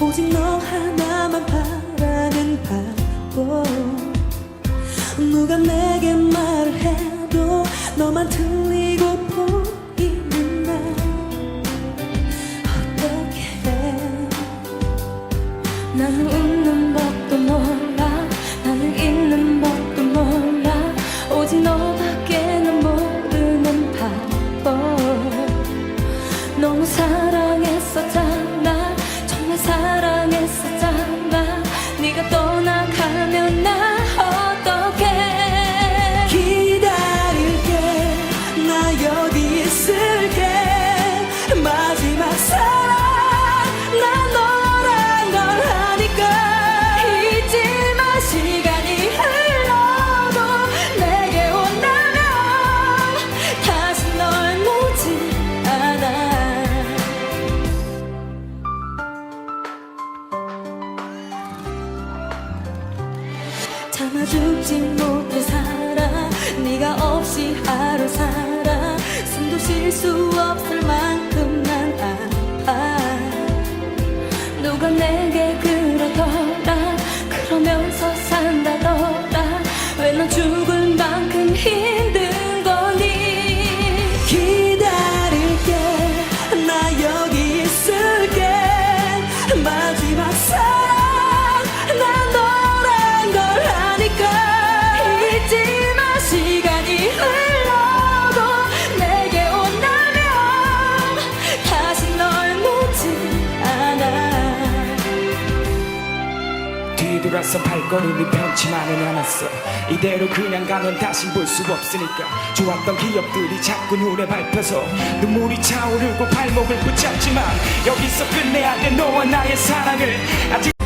오직 너 하나만 바라는 바보. 누가 내게 말을 해도 너만 틀리 누가 내게 뒤돌아서 발걸음이 편치만은 않았어. 이대로 그냥 가면 다시 볼 수 없으니까. 좋았던 기억들이 자꾸 눈에 밟혀서 눈물이 차오르고 발목을 붙잡지만 여기서 끝내야 돼. 너와 나의 사랑을. 아직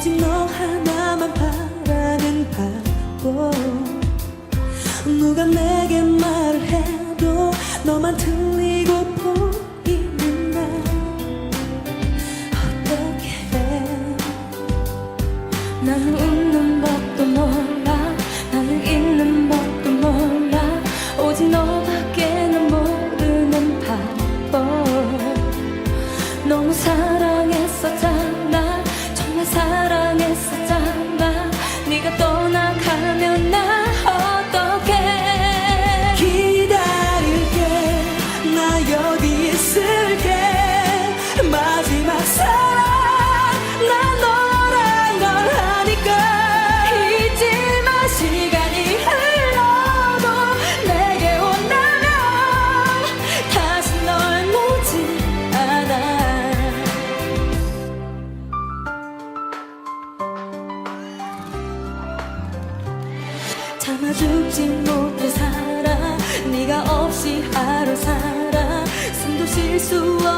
오직 너 하나만 바라는 바보. 누가 내게 말을 해도 너만 틀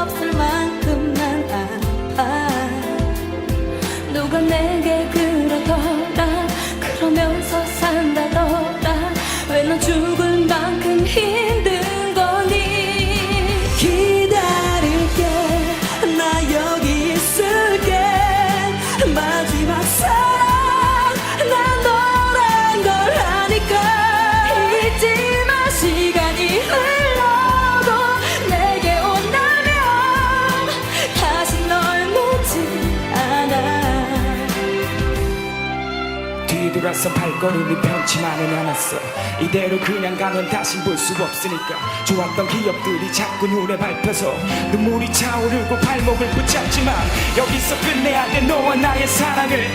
없을 만큼 난 아파 누가 내게 그 뒤돌아서 발걸음이 편치만은 않았어. 이대로 그냥 가면 다시 볼 수 없으니까. 좋았던 기억들이 자꾸 눈에 밟혀서 눈물이 차오르고 발목을 붙잡지만 여기서 끝내야 돼. 너와 나의 사랑을